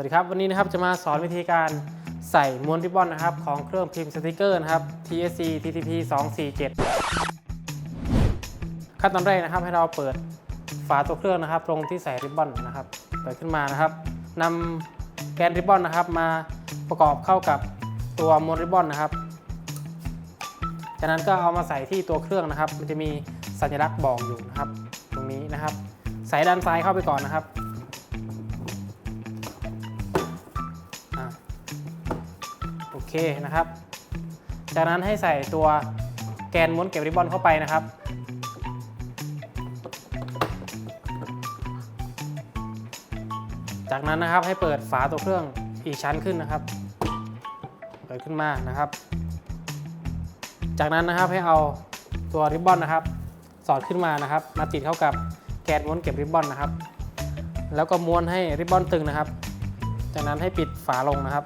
วัสดีครับ วันนี้นะครับจะมาสอนวิธีการใส่ม้วนริบบอนนะครับ ของเครื่องพิมพ์สติกเกอร์นะครับ TSC TTP 247ขั้นตอนแรกนะครับให้เราเปิดฝาตัวเครื่องนะครับตรงที่ใส่ริบบอนนะครับเปิดขึ้นมานะครับนำแกนริบบอนนะครับ มาประกอบเข้ากับตัวม้วนริบบอนนะครับ จากนั้นก็เอามาใส่ที่ตัวเครื่องนะครับ มันจะมีสัญลักษณ์บอกอยู่นะครับ ตรงนี้นะครับ ใส่ด้านซ้ายเข้าไปก่อนนะครับ อเคนะครับ จากนั้นให้ใส่ตัวแกนม้วนเก็บริบบอนเข้าไปนะครับ จากนั้นนะครับให้เปิดฝาตัวเครื่องอีกชั้นขึ้นนะครับ เปิดขึ้นมานะครับ จากนั้นนะครับให้เอาตัวริบบอนนะครับ สอดขึ้นมานะครับ มาติดเข้ากับแกนม้วนเก็บริบบอนนะครับ แล้วก็ม้วนให้ริบบอนตึงนะครับ จากนั้นให้ปิดฝาลงนะครับ